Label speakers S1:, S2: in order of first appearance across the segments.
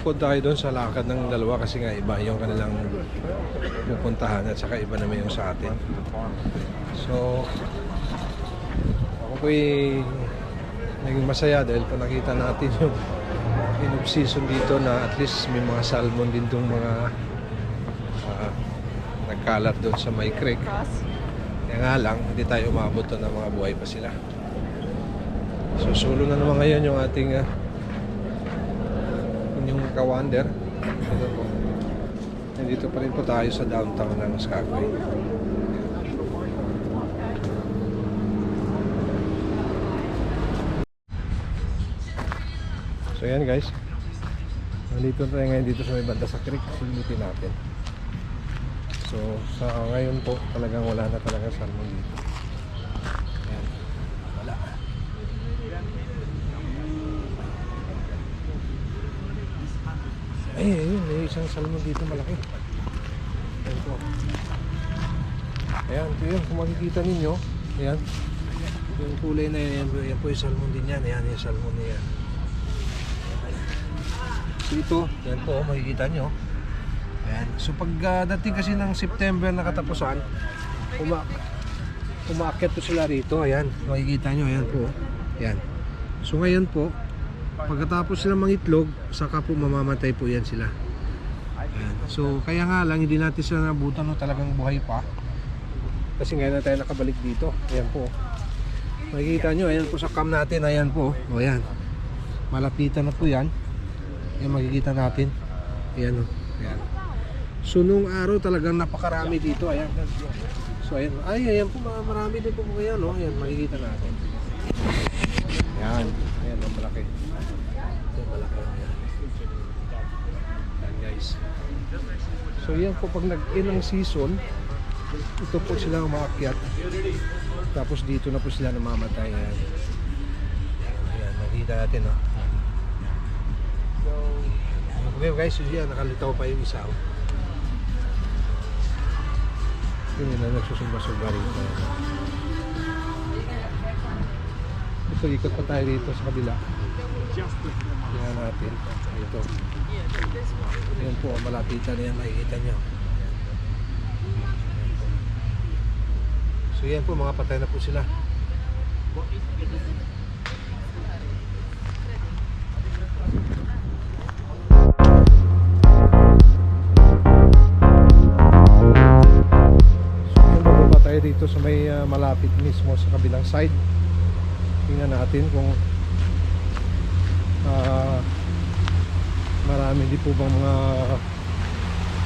S1: So bumukod tayo doon sa lakad ng dalawa kasi nga iba yung kanilang pupuntahan at saka iba naman yung sa atin. So ako po'y naging masaya dahil po nakita natin yung in season dito na at least may mga salmon din tong mga ah, nagkalat doon sa may creek. Kaya nga lang, hindi tayo umabot ng mga buhay pa sila. Susulo na naman ngayon yung ating uh, yung kawander. Ito po. Nandito pa rin po tayo sa downtown ng Skagway. So yan guys. Nandito tayo ngayon dito sa may banda sa creek. Silitin natin. So sa ngayon po talagang wala na talaga salmon dito. Ayan. Wala. Ay, ayun, may isang salmon dito malaki. Ayan po. Ayan, ito yun, kung makikita ninyo, ayan. Yung kulay na yan, yan, yan po yung salmon din yan. Ayan, yung salmon na yan. So ito, yan po, makikita nyo. Ayan. So pag dating kasi ng September na katapusan, uma umaakyat po sila rito. Ayan, makikita nyo. Ayan po. Ayan. So ngayon po, pagkatapos sila mangitlog, saka po mamamatay po yan sila. Ayan. So kaya nga lang, hindi natin sila nabutan no, talagang buhay pa. Kasi ngayon na tayo nakabalik dito. Ayan po. Makikita nyo, ayan po sa cam natin. Ayan po. O ayan. Malapitan na po yan. Ayan makikita natin. Ayan o. Ayan. So nung araw talagang napakarami dito. Ayan. So ayan. Ay, ayan po. Marami din po ngayon. No? Ayan, makikita natin. Ayan. Ayan, ang malaki. Ayan, malaki. Ayan guys. So yan po pag nag-ilang season, ito po sila ang maakyat. Tapos dito na po sila namamatay. Ayan. Ayan, nakita natin. No? So, okay guys, so yan, nakalitaw pa yung isa. Oh. Yun na nagsusumba-sumba. Ito, ikot pa tayo dito sa kabila. Tingnan natin. Ito. Yan po, malapitan na yan, makikita nyo. So yan po, mga patay na po sila. So tayo dito sa may ah, malapit mismo sa kabilang side. Tingnan natin kung ah, marami di po bang mga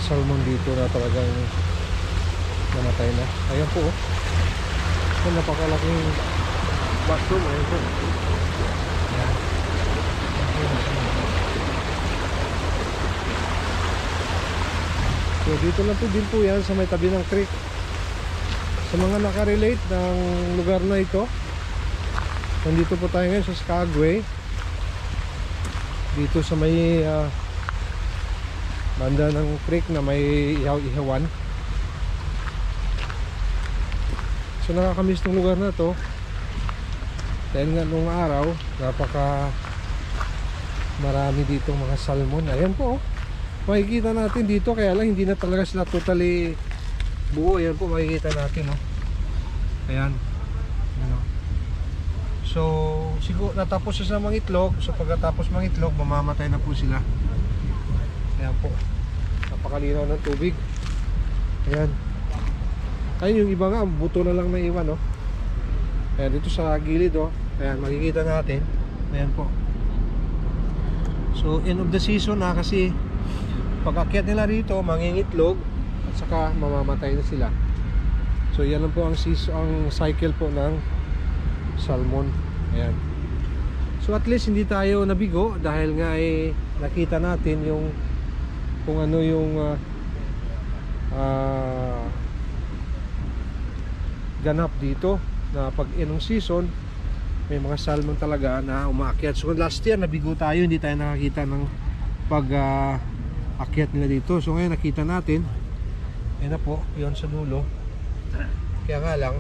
S1: salmon dito na talagang namatay na. Ayan po. oh. Napakalaking bathroom. Ayan po. So dito lang po din po yan sa may tabi ng creek. Sa mga nakarelate ng lugar na ito, nandito po tayo ngayon sa Skagway. Dito sa may ah, banda ng creek na may ihaw-ihawan. So nakakamiss tong lugar na to. Dahil nga nung araw, napaka marami dito mga salmon. Ayan po. oh. Makikita natin dito kaya lang hindi na talaga sila totally buo. Ayan po makikita natin. Oh. Ayan. Ayan, oh. So, siguro natapos siya sa mangitlog. So pagkatapos mangitlog, mamamatay na po sila. Ayan po. Napakalinaw ng tubig. Ayan. Ayun yung iba nga, buto na lang na iwan, no? Ayan, dito sa gilid, oh. Ayan, makikita natin. Ayan po. So, end of the season na kasi pag nila rito, mangingitlog at saka mamamatay na sila. So, yan lang po ang, sis ang cycle po ng salmon. Ayan. So, at least hindi tayo nabigo dahil nga eh, nakita natin yung kung ano yung ah, ah, ganap dito na pag inong season may mga salmon talaga na umaakyat. So last year nabigo tayo, hindi tayo nakakita ng pag ah, akyat nila dito. So ngayon nakita natin. Ayun na po, yon sa dulo. Kaya nga lang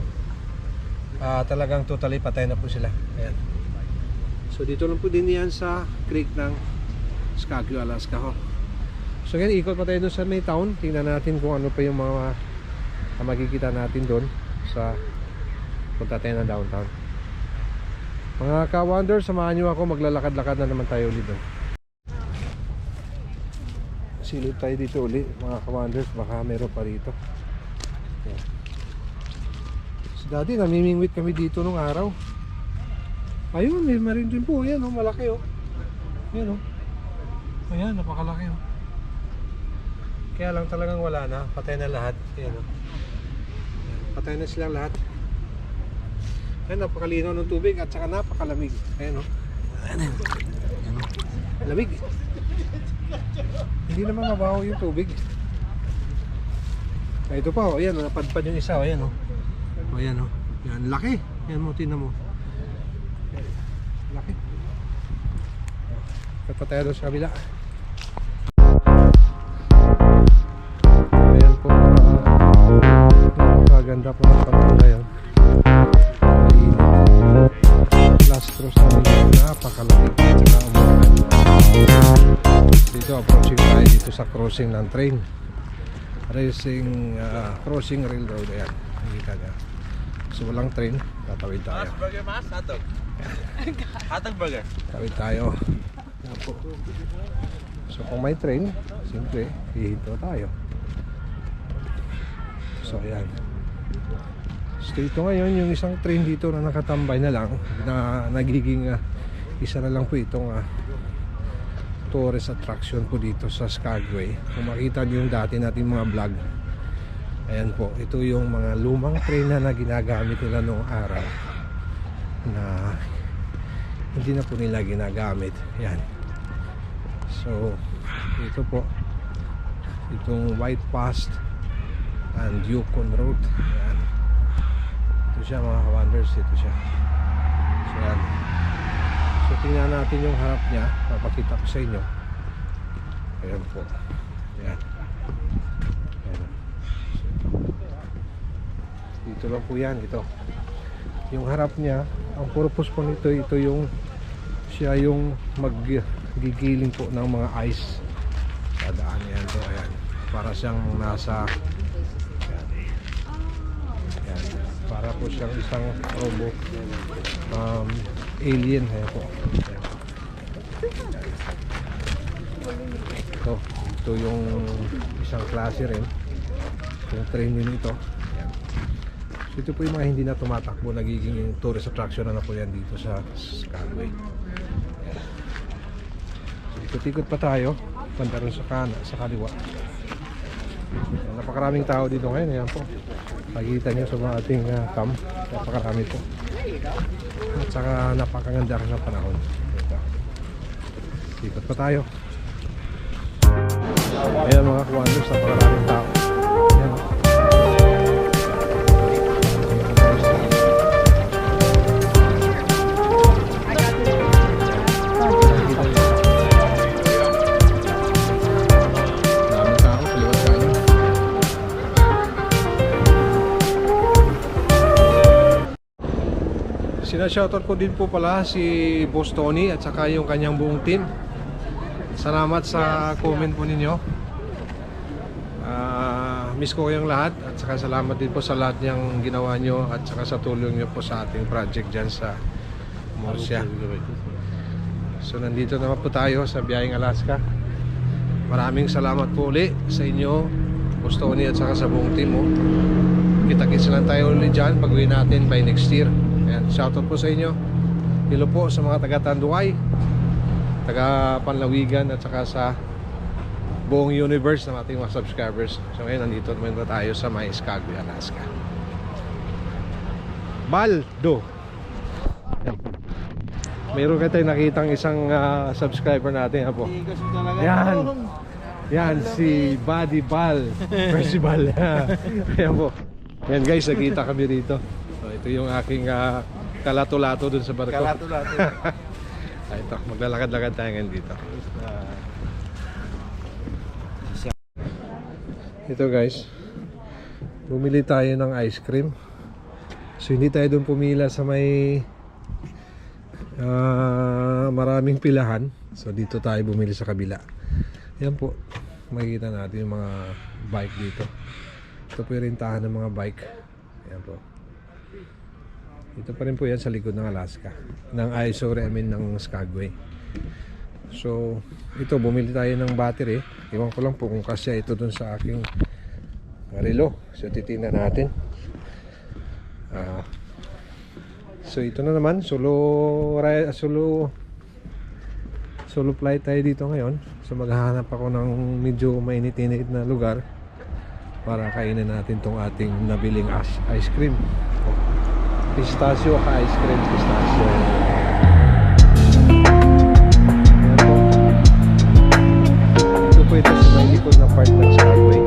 S1: ah, talagang totally patay na po sila. Ayan. So dito lang po din yan sa creek ng Skagio, Alaska ho. So ngayon, ikot pa tayo doon sa may town. Tingnan natin kung ano pa yung mga ang makikita natin doon sa punta tayo ng downtown. Mga ka-wonder, samahan nyo ako. Maglalakad-lakad na naman tayo ulit doon. Silip tayo dito ulit, mga ka-wonders. Baka meron pa rito. Yan. Dati namimingwit kami dito nung araw. Ayun, may marin din po. Ayan, oh, malaki oh. Ayan oh. Ayan, napakalaki oh. Kaya lang talagang wala na. Patay na lahat. Ayan oh. Patay na silang lahat. Ayan, napakalinaw ng tubig at saka napakalamig. Ayan oh. Ayan, ayan. Lamig. Hindi naman mabaho yung tubig. Ah, ito pa oh. Ayan, napadpad yung isa. oh. Ayan oh. O yan oh. Yan, laki. Yan mo, tinan mo. Laki. Kapag tayo doon sa kabila. Ayan po. Napakaganda po ng panahon ngayon. Last cross na ngayon. Napakalamig. At saka umulan. Dito approaching tayo dito sa crossing ng train. Racing uh, crossing railroad. Ayan. Nakita niya. So walang train. Tatawid tayo.
S2: Mas burger mas hotdog. hotdog burger.
S1: Tawid tayo. So kung may train, siyempre, hihinto tayo. So ayan. So ito ngayon, yung isang train dito na nakatambay na lang, na nagiging ah, isa na lang po itong ah, tourist attraction po dito sa Skagway. Kung makita niyo yung dati nating mga vlog, ayan po, ito yung mga lumang train na, na ginagamit nila noong araw na hindi na po nila ginagamit. Yan. So, ito po itong White Past and Yukon Road. Yan. Ito siya mga ka-wonders. Ito siya. So, yan. So, tingnan natin yung harap niya. Papakita ko sa inyo. Ayan po. Yan. Ayan. Dito lang po yan. Ito. Yung harap niya, ang purpose po nito, ito yung siya yung maggigiling po ng mga ice sa daan yan po ayan para siyang nasa ayan, ayan. para po siyang isang robo um, alien ayan po ito ito yung isang klase rin yung train yun ito po yung mga hindi na tumatakbo nagiging tourist attraction na, po yan dito sa Skagway Ayan. So, ikot-ikot pa tayo banda rin sa kana, sa kaliwa. Napakaraming tao dito ngayon ayan po. Makikita nyo sa mga ating uh, cam napakarami po. At saka napakaganda rin ng panahon. Ikot pa tayo. Ayan mga kuwanos napakaraming tao Sinashoutout ko din po pala si Boss Tony at saka yung kanyang buong team. Salamat sa comment po ninyo. Ah, miss ko kayong lahat at saka salamat din po sa lahat niyang ginawa nyo at saka sa tulong nyo po sa ating project dyan sa Murcia. So nandito naman po tayo sa Biyahing Alaska. Maraming salamat po uli sa inyo, Boss Tony at saka sa buong team mo. Kita-kits lang tayo ulit dyan pag uwi natin by next year. Ayan, shoutout po sa inyo. Hello po sa mga taga Tanduay, taga Panlawigan at saka sa buong universe ng ating mga subscribers. So ngayon nandito naman na tayo sa May Skagway, Alaska. Baldo. Ayan. Meron kayo tayong nakitang isang ah, subscriber natin po.
S2: Ikos mo talaga.
S1: Yan. Yan si Buddy Bal Festival. Ayan po. Yan guys, nakita kami rito. Ito yung aking ah, kalato-lato dun sa barko.
S2: Kalato-lato.
S1: Ah, ito, maglalakad-lakad tayo ngayon dito. Ito guys, bumili tayo ng ice cream. So hindi tayo doon pumila sa may ah, maraming pilahan. So dito tayo bumili sa kabila. Yan po. Makikita natin yung mga bike dito. Ito po yung rintahan ng mga bike. Yan po. Dito pa rin po yan sa likod ng Alaska. Ng ISO, I mean ng Skagway. So, ito bumili tayo ng battery. Iwan ko lang po kung kasya ito dun sa aking relo. So, titingnan natin. Ah, so, ito na naman. Solo, ri- solo, solo flight tayo dito ngayon. So, maghahanap ako ng medyo mainit-init na lugar para kainin natin tong ating nabiling ice cream. Pistachio ka ice cream, pistachio. Ito po ito sa may likod na part ng Skyway.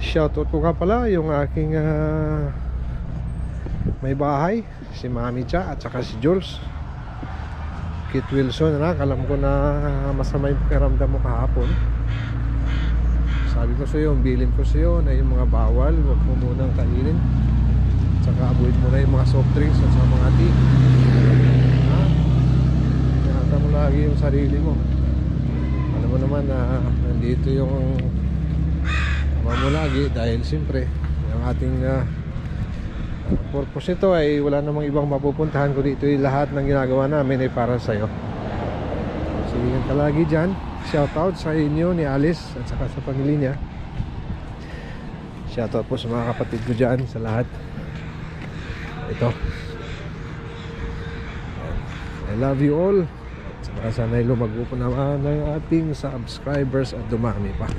S1: Shoutout ko nga pala yung aking ah, may bahay, si Mami Cha at saka si Jules. Kit Wilson, anak, alam ko na masama yung pakiramdam mo kahapon. Sabi ko sa iyo, ang bilin ko sa iyo na yung mga bawal, huwag mo munang kainin. Tsaka avoid mo na yung mga soft drinks at saka mga tea. Ha? Ingatan mo lagi yung sarili mo. Alam mo naman na nandito yung ama mo lagi dahil siyempre yung ating ah, purpose nito ay wala namang ibang mapupuntahan kundi ito yung lahat ng ginagawa namin ay para sa'yo. Sige ka lagi dyan. Shoutout sa inyo ni Alice at saka sa pamilya niya. Shoutout po sa mga kapatid ko dyan sa lahat. Ito. I love you all. At saka sana'y lumago po naman ng ating subscribers at dumami pa.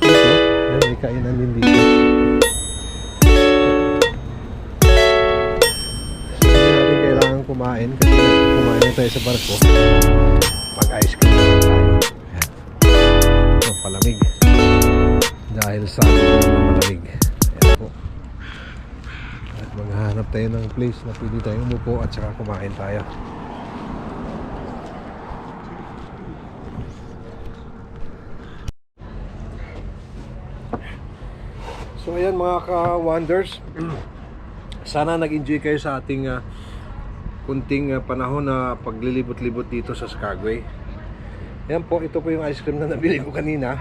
S1: Dito, yan, may kainan din dito. Kumain kasi kumain na tayo sa barko. Mag ice cream na tayo. Ito, palamig. Dahil sa malamig. Ayan po. At maghahanap tayo ng place na pwede tayong umupo at saka kumain tayo. So ayan mga ka-wonders Sana nag-enjoy kayo sa ating ah, kunting ah, panahon na paglilibot-libot dito sa Skagway. Ayan po, ito po yung ice cream na nabili ko kanina.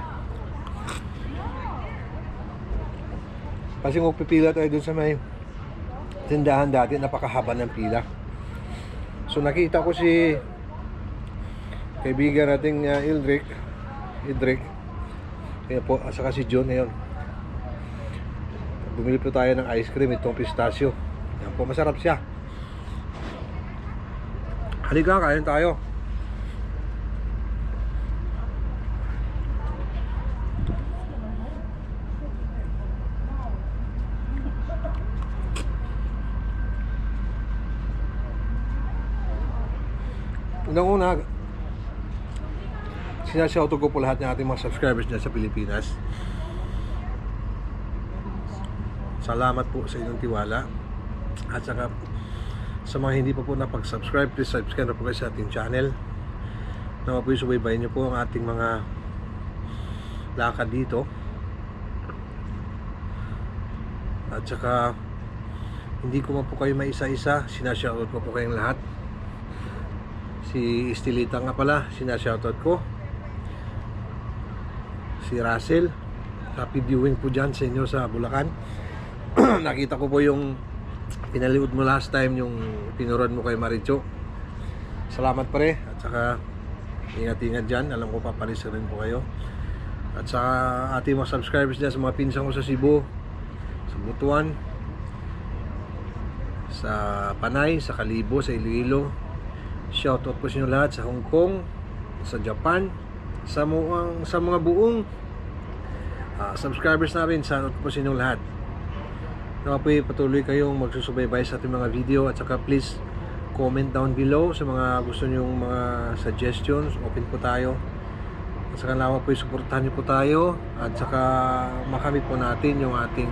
S1: Kasi kung pipila tayo dun sa may tindahan dati, napakahaba ng pila. So nakita ko si kaibigan nating uh, Ildrik Idrik Ayan po, saka si John ngayon Bumili po tayo ng ice cream, itong pistachio. Yan po, masarap siya. Halika, kain tayo. Unang-una, sinashoutout ko po lahat ng ating mga subscribers dyan sa Pilipinas. Salamat po sa inyong tiwala. At saka sa mga hindi pa po napag-subscribe, please subscribe na po kayo sa ating channel. Na po subaybayin niyo po ang ating mga lakad dito. At saka hindi ko man po kayo maisa-isa, sinashoutout ko po kayong lahat. Si Estelita nga pala, sinashoutout ko. Si Russell, happy viewing po dyan sa inyo sa Bulacan. nakita ko po yung pinaliud mo last time yung tinuruan mo kay Maricho. Salamat pare at saka ingat-ingat dyan. Alam ko papalis rin po kayo. At sa ating mga subscribers dyan sa mga pinsan ko sa Cebu sa Butuan sa Panay, sa Kalibo, sa Iloilo. Shoutout po sa inyo lahat sa Hong Kong sa Japan sa, muang, sa mga buong ah, subscribers namin. Shoutout po sa inyo lahat Nawa po patuloy kayong magsusubaybay sa ating mga video at saka please comment down below sa mga gusto nyong mga suggestions. Open po tayo. At saka nawa po suportahan niyo po tayo at saka makamit po natin yung ating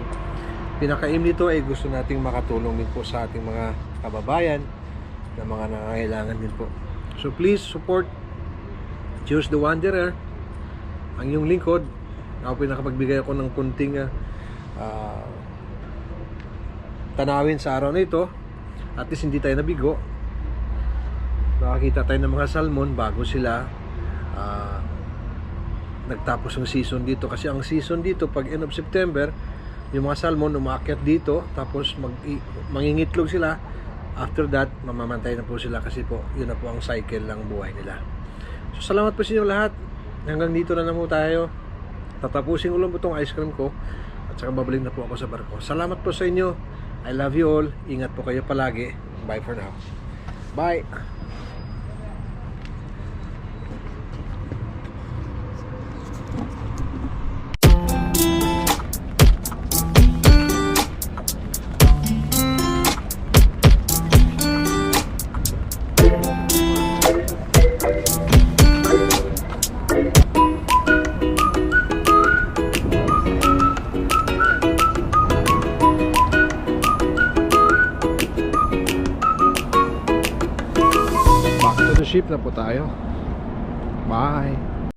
S1: pinaka-aim nito ay gusto nating makatulong din po sa ating mga kababayan na mga nangangailangan din po. So please support Choose the Wanderer ang iyong lingkod Ako pinakapagbigay ako ng kunting ah, tanawin sa araw na ito. At least hindi tayo nabigo. Nakakita tayo ng mga salmon bago sila ah, nagtapos ng season dito. Kasi ang season dito, pag end of September, yung mga salmon umaakyat dito, tapos mag, mangingitlog sila. After that, mamamantay na po sila kasi po, yun na po ang cycle ng buhay nila. So, salamat po sa inyo lahat. Hanggang dito na lang po tayo. Tatapusin ko lang po itong ice cream ko at saka babalik na po ako sa barko. Salamat po sa inyo. I love you all. Ingat po kayo palagi. Bye for now. Bye. Tayo.